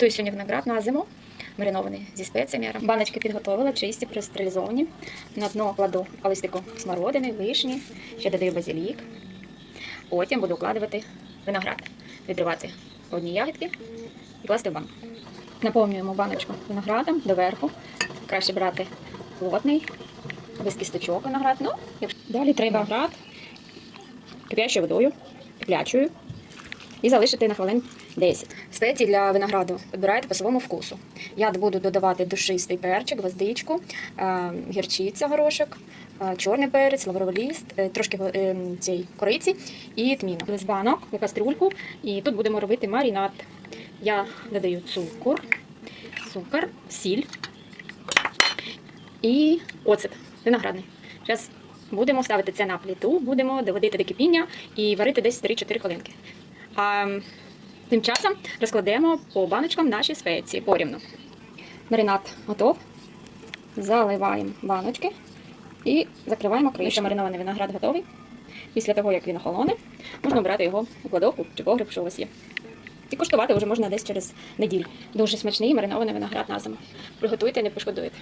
Готую сьогодні виноград на зиму, маринований зі спеціями. Баночки підготовила, чисті, простерилізовані. На дно кладу листику смородини, вишні, ще додаю базилік. Потім буду укладувати виноград, відривати одні ягідки і класти в банку. Наповнюємо баночку виноградом доверху. Краще брати плотний, без кісточок виноград. Ну, Далі треба виноград кип'ячою водою, киплячою, і залишити на хвилин 10. Спеції для винограду підбирайте по своєму вкусу. Я буду додавати душистий перчик, гвоздичку, е, гірчиця, горошок, е, чорний перець, лавровий ліст, е, трошки цієї кориці і тміну. З банок, в кастрюльку, і тут будемо робити маринад. Я додаю цукор, цукор, сіль і оцет виноградний. Зараз будемо ставити це на плиту, будемо доводити до кипіння і варити десь 3-4 хвилинки. А тим часом розкладемо по баночкам наші спеції порівну. Маринад готов. Заливаємо баночки і закриваємо кришку. Маринований виноград готовий. Після того, як він охолоне, можна брати його у кладовку чи погреб, що у вас є. І куштувати вже можна десь через неділю. Дуже смачний маринований виноград на зиму. Приготуйте, не пошкодуєте.